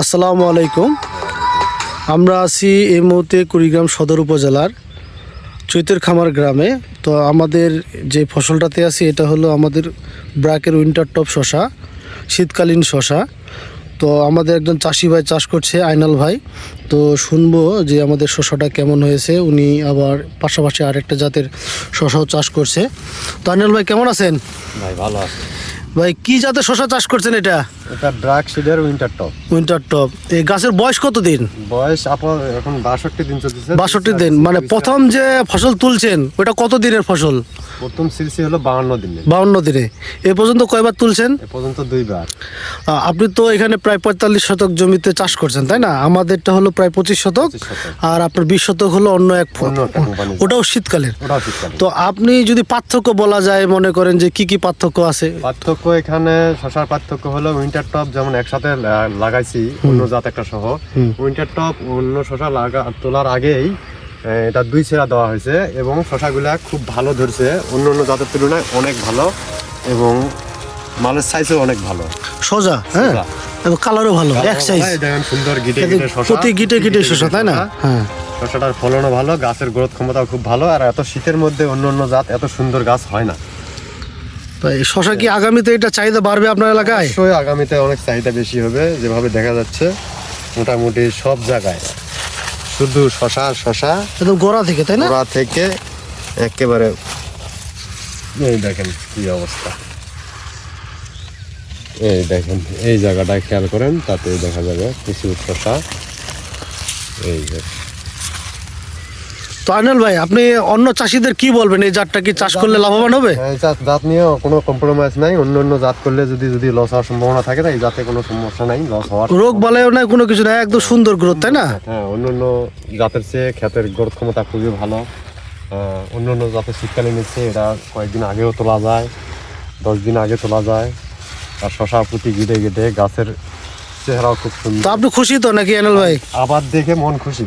আসসালামু আলাইকুম। আমরা আছি এই মুহূর্তে কুড়িগ্রাম সদর উপজেলার চৈতের খামার গ্রামে। তো আমাদের যে ফসলটাতে আছি, এটা হলো আমাদের ব্রাকের উইন্টার টপ শশা শীতকালীন শশা তো আমাদের একজন চাষি ভাই চাষ করছে, আইনাল ভাই। তো শুনব যে আমাদের শশাটা কেমন হয়েছে, উনি আবার পাশাপাশি আরেকটা জাতের শশাও চাষ করছে। তো আইনাল ভাই, কেমন আছেন? ভাই, ভালো আছে। ভাই কি জাতের শশা চাষ করছেন এটা? এটা ড্রাগ সিডের উইন্টার টপ। Winter top. এই গাছের বয়স কত দিন বয়স আপনার এখন বাষট্টি দিন চলতেছে। বাষট্টি দিন। মানে প্রথম যে ফসল তুলছেন ওটা কত দিনের ফসল? প্রথম সিলসি হলো বাহান্ন দিনে। বাউন্ন দিনে। এ পর্যন্ত কয়বার তুলছেন? এ পর্যন্ত দুইবার। আপনি তো এখানে প্রায় পঁয়তাল্লিশ শতক জমিতে চাষ করছেন তাই না? আমাদেরটা হলো প্রায় পঁচিশ শতক 25 শতক। আর আপনার বিশ শতক হলো অন্য এক ওটাও শীতকালের। তো আপনি যদি পার্থক্য বলা যায় মনে করেন যে কি কি পার্থক্য আছে? পার্থক্য এখানে শশার পার্থক্য হলো উইন্টার টপ যেমন একসাথে লাগাইছি অন্য জাত একটা সহ। উইন্টার টপ অন্য শশা লাগা তোলার আগেই এটা দুই ছেঁড়া দেওয়া হয়েছে এবং শশাগুলা খুব ভালো ধরছে। অন্য অন্য জাতের তুলনায় অনেক ভালো এবং মালের সাইজও অনেক ভালো। সোজা হ্যাঁ? এবং কালারও ভালো এক সাইজ দেখেন সুন্দর গিটে গিটে শশা। প্রতি গিটে গিটে শসা তাই না? হ্যাঁ। শশাটার ফলনও ভালো গাছের গ্রোথ ক্ষমতাও খুব ভালো আর এত শীতের মধ্যে অন্য অন্য জাত এত সুন্দর গাছ হয় না। তো এই শশা কি আগামীতে এটা চাহিদা বাড়বে আপনার এলাকায়? অবশ্যই আগামীতে অনেক চাহিদা বেশি হবে যেভাবে দেখা যাচ্ছে মোটামুটি সব জায়গায়। শুধু শশা শশা। একদম গোড়া থেকে তাই না? ওরা থেকে একেবারে এই দেখেন কি অবস্থা। এই দেখেন এই জায়গাটায় খেয়াল করেন তাতে দেখা যাবে প্রচুর শশা। এই যে। তো আনিল ভাই আপনি অন্য চাষিদের কি বলবেন? এই জাতটা কি চাষ করলে লাভবান হবে? এই জাত জাত নিয়েও কোনো কম্প্রোমাইজ নাই। অন্য অন্য জাত করলে যদি যদি লস হওয়ার সম্ভাবনা থাকে তাই জাতে কোনো সমস্যা নাই লস হওয়ার রোগ বালাইও নাই। কোনো কিছু নাই একদম সুন্দর গ্রোথ তাই না? হ্যাঁ অন্য অন্য জাতের চেয়ে ক্ষেতের গ্রোথ ক্ষমতা খুবই ভালো। আহ, অন্য অন্য জাতের শীতকালে নিচ্ছে এটা কয়েকদিন আগেও তোলা যায় দশ দিন আগে তোলা যায়। আর শশা পুঁতি গিটে গিটে গাছের চেহারাও খুব তো সুন্দর আপনি খুশি তো নাকি আনিল ভাই? আবার দেখে মন খুশি।